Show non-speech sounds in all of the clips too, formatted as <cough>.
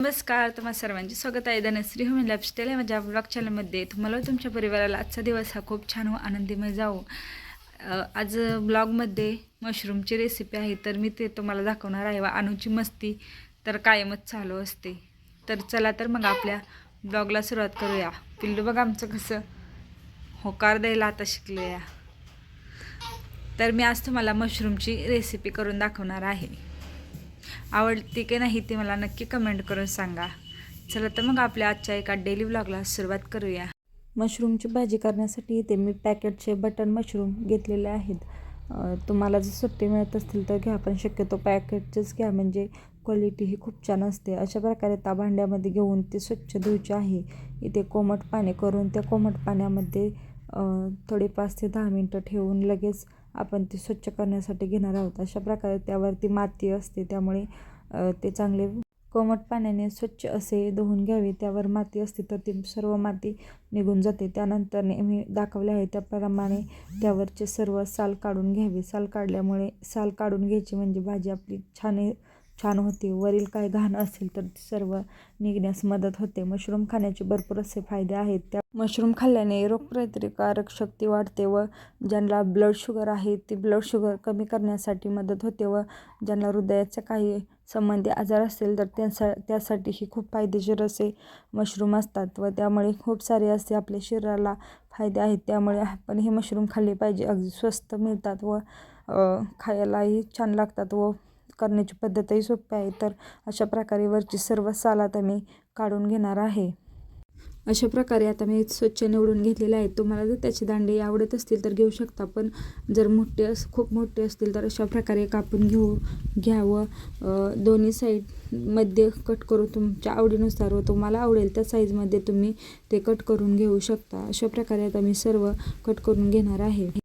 नमस्कार तुम्हा सर्वांचे स्वागत आहे. धनश्री होमी लाईफस्टाईल या माझ्या ब्लॉग चॅनलमध्ये तुम्हाला तुमच्या परिवाराला आजचा दिवस हा खूप छान व आनंदीमय जाऊ आज ब्लॉगमध्ये मशरूमची रेसिपी आहे. तर मी ते तुम्हाला दाखवणार आहे व अनुची मस्ती तर कायमच चालू असते. तर चला तर मग आपल्या ब्लॉगला सुरुवात करूया. पिल्लू बघा आमचं कसं होकार द्यायला आता शिकलो या तर मी आज तुम्हाला मशरूमची रेसिपी करून दाखवणार आहे. आवडते की नाही ते मला नक्की कमेंट करून सांगा. चला तर मग आपल्या आजच्या एका डेली ब्लॉगला सुरुवात करूया. मशरूमची भाजी करण्यासाठी इथे मी पॅकेटचे बटन मशरूम घेतलेले आहेत. तुम्हाला जर सुट्टी मिळत असतील तर घ्या पण शक्यतो पॅकेटचेच घ्या म्हणजे क्वालिटी ही खूप छान असते. अशा प्रकारे त्या भांड्यामध्ये घेऊन ते स्वच्छ धुवायचे आहे. इथे कोमट पाणी करून त्या कोमट पाण्यामध्ये थोडे पाच ते दहा मिनटं ठेवून लगेच आपण ते स्वच्छ करण्यासाठी घेणार आहोत. अशा प्रकारे त्यावरती माती असते त्यामुळे ते चांगले कोमट पाण्याने स्वच्छ असे धुवून घ्यावे. त्यावर माती असते तर ती सर्व माती निघून जाते. त्यानंतर मी दाखवले आहे त्याप्रमाणे त्यावरचे सर्व साल काढून घ्यावे. साल काढल्यामुळे साल काढून घ्यायची म्हणजे भाजी आपली छान छान होते. वरील काय घाण असेल तर ती सर्व निघण्यास मदत होते. मशरूम खाण्याचे भरपूर असे फायदे आहेत. त्या मशरूम खाल्ल्याने रोगप्रतिकारक शक्ती वाढते व ज्यांना ब्लड शुगर आहे ती ब्लड शुगर कमी करण्यासाठी मदत होते व ज्यांना हृदयाचे काही संबंधी आजार असेल तर त्यांसा त्यासाठीही खूप फायदेशीर असे मशरूम असतात व त्यामुळे खूप सारे असे आपल्या शरीराला फायदे आहेत. त्यामुळे आपण हे मशरूम खाल्ले पाहिजे. अगदी स्वस्त मिळतात व खायलाही छान लागतात व करण्याची पद्धतही सोपी आहे. तर अशा प्रकारे वरची सर्व साल आता मी काढून घेणार आहे. अशा प्रकारे आता मी स्वच्छ निवडून घेतलेले आहेत. तुम्हाला जर त्याची दांडे आवडत असतील तर घेऊ शकता. पण जर मोठे अस खूप मोठे असतील तर अशा प्रकारे कापून घेऊ घ्यावं. दोन्ही साईडमध्ये कट करून तुमच्या आवडीनुसार व तुम्हाला आवडेल त्या साईजमध्ये तुम्ही ते कट करून घेऊ शकता. अशा प्रकारे आता मी सर्व कट करून घेणार आहे.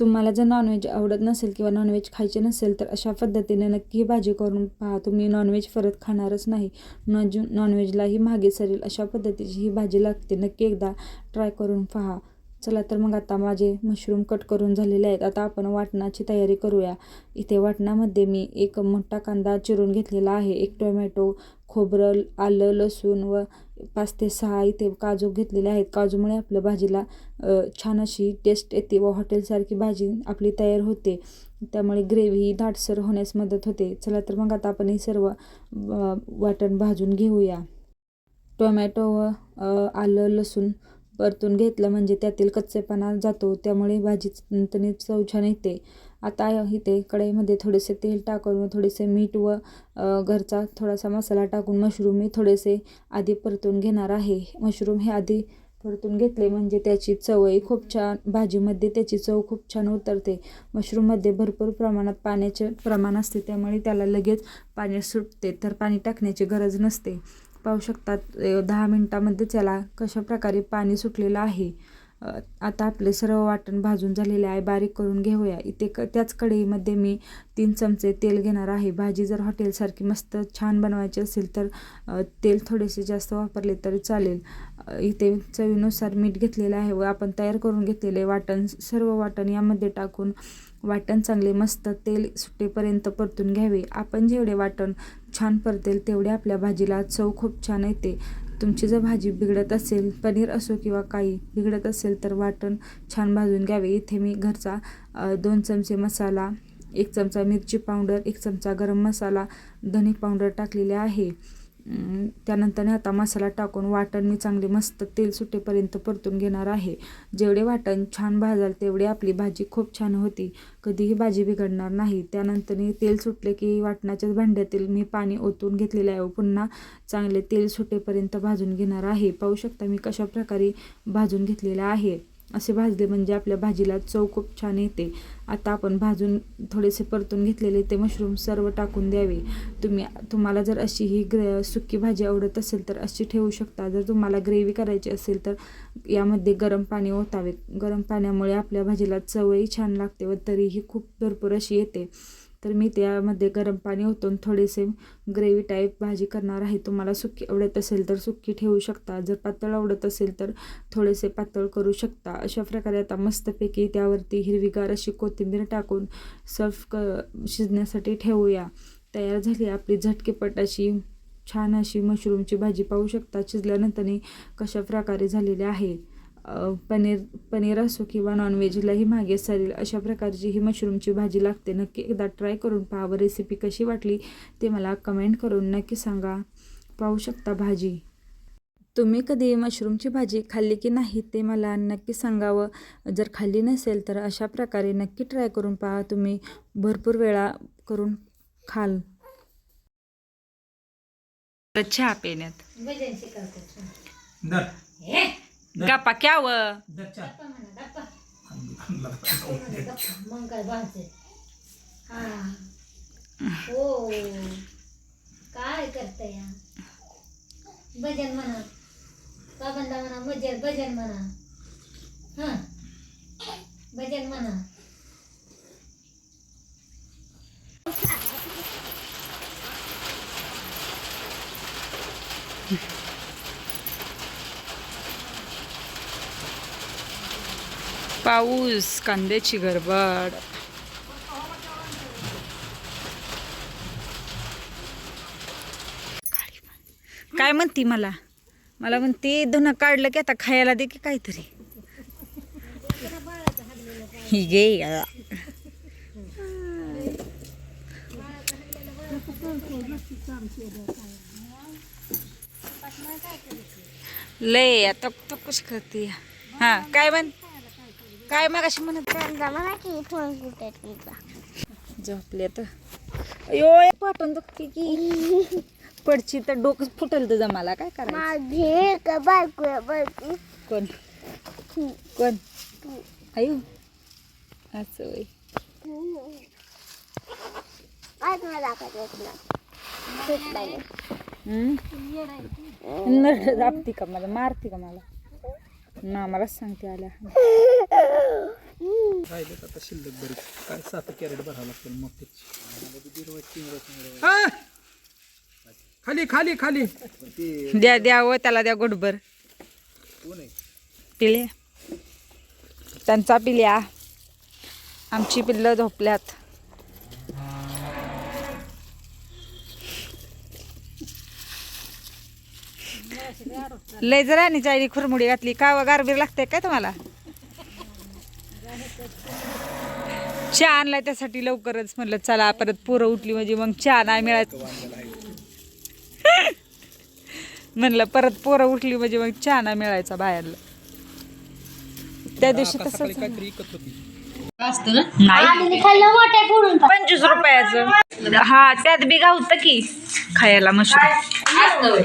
तुम्हाला जर नॉनव्हेज आवडत नसेल किंवा नॉनव्हेज खायचे नसेल तर अशा पद्धतीने नक्की ही भाजी करून पहा. तुम्ही नॉनव्हेज परत खाणारच नाही. नॉज नॉनव्हेजलाही मागे सरेल. अशा पद्धतीची ही भाजी लागते. नक्की एकदा ट्राय करून पहा. चला तर मग आता माझे मशरूम कट करून झालेले आहेत. आता आपण वाटणाची तयारी करूया. इथे वाटणामध्ये मी एक मोठा कांदा चिरून घेतलेला आहे. एक टोमॅटो खोबरं आलं लसूण व पाच ते सहा इथे काजू घेतलेले आहेत. काजूमुळे आपल्या भाजीला छान अशी टेस्ट येते व हॉटेलसारखी भाजी आपली तयार होते. त्यामुळे ग्रेव्ही दाटसर होण्यास मदत होते. चला तर मग आता आपण हे सर्व वाटण भाजून घेऊया. टोमॅटो व आलं लसूण परतून घेतलं म्हणजे त्यातील कच्चेपणा जातो त्यामुळे भाजी तणतणीत चव छान येते. आता इथे कढईमध्ये थोडेसे तेल टाकून व थोडेसे मीठ व घरचा थोडासा मसाला टाकून मशरूम मी थोडेसे आधी परतून घेणार आहे. मशरूम हे आधी परतून घेतले म्हणजे त्याची चवही खूप छान भाजीमध्ये त्याची चव खूप छान उतरते. मशरूममध्ये भरपूर प्रमाणात पाण्याचे प्रमाण असते त्यामुळे त्याला लगेच पाणी सुटते तर पाणी टाकण्याची गरज नसते. पाहू शकतात. दहा मिनटामध्ये त्याला कशा प्रकारे पाणी सुटलेलं आहे. आता आपले सर्व वाटण भाजून झालेले आहे. बारीक करून घेऊया. इथे क त्याच कढईमध्ये मी तीन चमचे तेल घेणार आहे. भाजी जर हॉटेलसारखी मस्त छान बनवायची असेल तर तेल थोडेसे जास्त वापरले तरी चालेल. इथे चवीनुसार मीठ घेतलेलं आहे व आपण तयार करून घेतलेले वाटण सर्व वाटण यामध्ये टाकून वाटण चांगले मस्त तेल सुटेपर्यंत परतून घ्यावे. आपण जेवढे वाटण छान परतेल तेवढे आपल्या भाजीला चव खूप छान येते. तुमची जर भाजी बिघडत असेल पनीर असो किंवा काही बिघडत असेल तर वाटण छान भाजून घ्यावे. इथे मी घरचा दोन चमचे मसाला एक चमचा मिरची पावडर एक चमचा गरम मसाला धने पावडर टाकलेले आहे. त्यानंतर आता मसाला टाकून वाटण मी चांगले मस्त तेल सुटेपर्यंत परतून घेणार आहे. जेवढे वाटण छान भाजाल तेवढे आपली भाजी खूप छान होती. कधीही भाजी बिघडणार नाही. त्यानंतर तेल सुटले की वाटणाच्याच भांड्यातील मी पाणी ओतून घेतलेलं आहे. व पुन्हा चांगले तेल सुटेपर्यंत भाजून घेणार आहे. पाहू शकता मी कशा प्रकारे भाजून घेतलेलं आहे. असे भाजले म्हणजे आपल्या भाजीला चव खूप छान येते. आता आपण भाजून थोडेसे परतून घेतलेले ते मशरूम सर्व टाकून द्यावे. तुम्ही तुम्हाला जर अशी ही ग्रे सुकी भाजी आवडत असेल तर अशी ठेवू शकता. जर तुम्हाला ग्रेव्ही करायची असेल तर यामध्ये गरम पाणी ओतावे. गरम पाण्यामुळे आपल्या भाजीला चवही छान लागते व तरीही खूप भरपूर अशी येते. तर मी त्यामध्ये गरम पाणी ओतून थोडेसे ग्रेव्ही टाईप भाजी करणार आहे. तुम्हाला सुकी आवडत असेल तर सुकी ठेवू शकता. जर पातळ आवडत असेल तर थोडेसे पातळ करू शकता. अशा प्रकारे आता मस्तपैकी त्यावरती हिरवीगार अशी कोथिंबीर टाकून सर्व क शिजण्यासाठी ठेवूया. तयार झाली आपली झटकेपट अशी छान अशी मशरूमची भाजी. पाहू शकता शिजल्यानंतर कशा प्रकारे झालेली आहे. पनीर पनीर असो किंवा नॉनव्हेजलाही मागे सरेल अशा प्रकारची ही मशरूमची भाजी लागते. नक्की एकदा ट्राय करून पहा. व रेसिपी कशी वाटली ते मला कमेंट करून नक्की सांगा. पाहू शकता भाजी. तुम्ही कधी मशरूमची भाजी खाल्ली की नाही ते मला नक्की सांगावं. जर खाल्ली नसेल तर अशा प्रकारे नक्की ट्राय करून पहा. तुम्ही भरपूर वेळा करून खाल. चहा पिण्यात. गप्पा क्या व <laughs> मग काय बांधते हा. हो. काय करते या भजन म्हणा. बाबांना म्हणा भजन भजन म्हणा. हा. भजन म्हणा. पाऊस कांद्याची गडबड. काय म्हणती मला? मला म्हणते धुणं काढलं की आता खायला दे की काहीतरी. ही गे लय आता तो कशी करते? हा काय म्हण काय मग अशी म्हणत झोपले तर अयो पाठवून दुखते की. पडची तर डोकं फुटल तुझं मला. काय करायचं? का बायको कोण? कोण? आयु? असं मला हम्म? नरड दाबती का मला? मारती का मला? ना मलाच सांगते आल्या. राहिले आता शिल्लक बरीच काय सात कॅरेट भरावं लागतील मग खाली खाली खाली. द्या द्या व त्याला द्या गोडभर पिल्या. त्यांचा पिल्या. आमची पिल्लं झोपल्यात. लय जरा आणि चायली खुरमुडी घातली का व गारबीर लागते काय तुम्हाला? चहा आणलाय त्यासाठी लवकरच म्हणलं चला परत पोरं उठली म्हणजे मग चहा नाही मिळायचं म्हणलं परत पोरं उठली म्हणजे मग चहा नाही मिळायचा बाहेरला. त्या दिवशी तसंच नाही. पंचवीस रुपयाचं. हा त्यात बी गावतं की खायला मशरूम.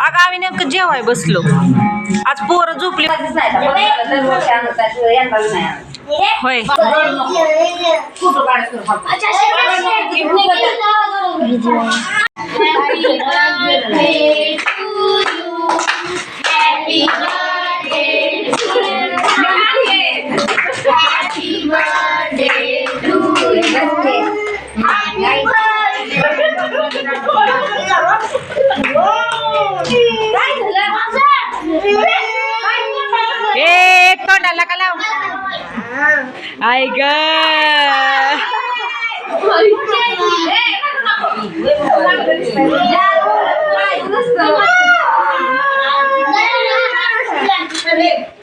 अगं आम्ही नेमकं जेवाय बसलो. आज पोरं झोपली. होय. Happy birthday का लाव आय ग Hey!